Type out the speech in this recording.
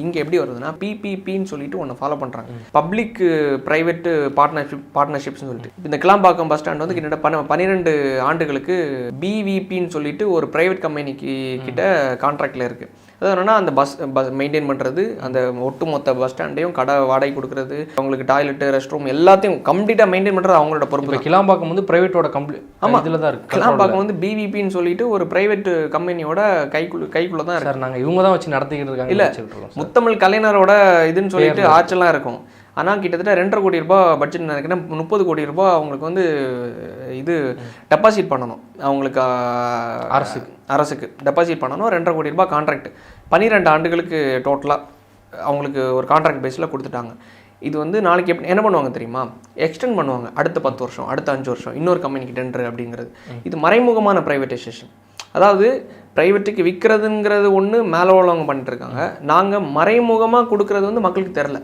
இங்கே எப்படி வருதுன்னா பிபிபின்னு சொல்லிட்டு ஒன்று ஃபாலோ பண்ணுறாங்க பப்ளிக் ப்ரைவேட் பார்ட்னர்ஷிப் பார்ட்னர்ஷிப்ஸ்னு சொல்லிட்டு. இந்த கிளாம்பாக்கம் பஸ் ஸ்டாண்ட் வந்து கிட்டத்தட்ட பன்ன பன்னிரெண்டு ஆண்டுகளுக்கு பிவிபின்னு சொல்லிட்டு ஒரு ப்ரைவேட் கம்பெனிக்கு கிட்ட கான்ட்ராக்டில் இருக்குது அது என்னன்னா அந்த பஸ் பஸ் மெயின்டைன் பண்ணுறது அந்த ஒட்டுமொத்த பஸ் ஸ்டாண்டையும் கடை வாடகை கொடுக்குறது அவங்களுக்கு டாய்லெட்டு ரெஸ்ட் ரூம் எல்லாத்தையும் கம்ப்ளீட்டாக மெயின்டைன் பண்ணுறது அவங்களோட பொறுப்பு கிளாம்பாக்கம் வந்து பிரைவேட்டோட கம்ப்ளீட் ஆமா. இதில் தான் இருக்கு கிளாம்பாக்கம் வந்து பிவிபின்னு சொல்லிட்டு ஒரு ப்ரைவேட் கம்பெனியோட கைக்குள்ள கைக்குள்ள தான் சார் நாங்கள் இவங்க தான் வச்சு நடத்திக்கிட்டு இருக்காங்க இல்ல. முத்தமிழ் கலைஞரோட இதுன்னு சொல்லிட்டு ஆட்செல்லாம் இருக்கும். ஆனால் கிட்டத்தட்ட ரெண்டரை கோடி ரூபாய் பட்ஜெட் நினைக்கிறேன். முப்பது கோடி ரூபாய் அவங்களுக்கு வந்து இது டெபாசிட் பண்ணணும். அவங்களுக்கு அரசுக்கு. அரசுக்கு டெபாசிட் பண்ணணும். ரெண்டரை கோடி ரூபாய் கான்ட்ராக்ட் பன்னிரெண்டு ஆண்டுகளுக்கு டோட்டலாக அவங்களுக்கு ஒரு கான்ட்ராக்ட் பேஸில் கொடுத்துட்டாங்க. இது வந்து நாளைக்கு எப்படி என்ன பண்ணுவாங்க தெரியுமா? எக்ஸ்டெண்ட் பண்ணுவாங்க. அடுத்த பத்து வருஷம் அடுத்த அஞ்சு வருஷம் இன்னொரு கம்பெனிக்கு டெண்டர் அப்படிங்கிறது. இது மறைமுகமான ப்ரைவேட்டைசேஷன் அதாவது ப்ரைவேட்டுக்கு விற்கிறதுங்கிறது ஒன்று மேலே உள்ளவங்க பண்ணிட்டுருக்காங்க நாங்கள் மறைமுகமாக கொடுக்கறது வந்து மக்களுக்கு தெரில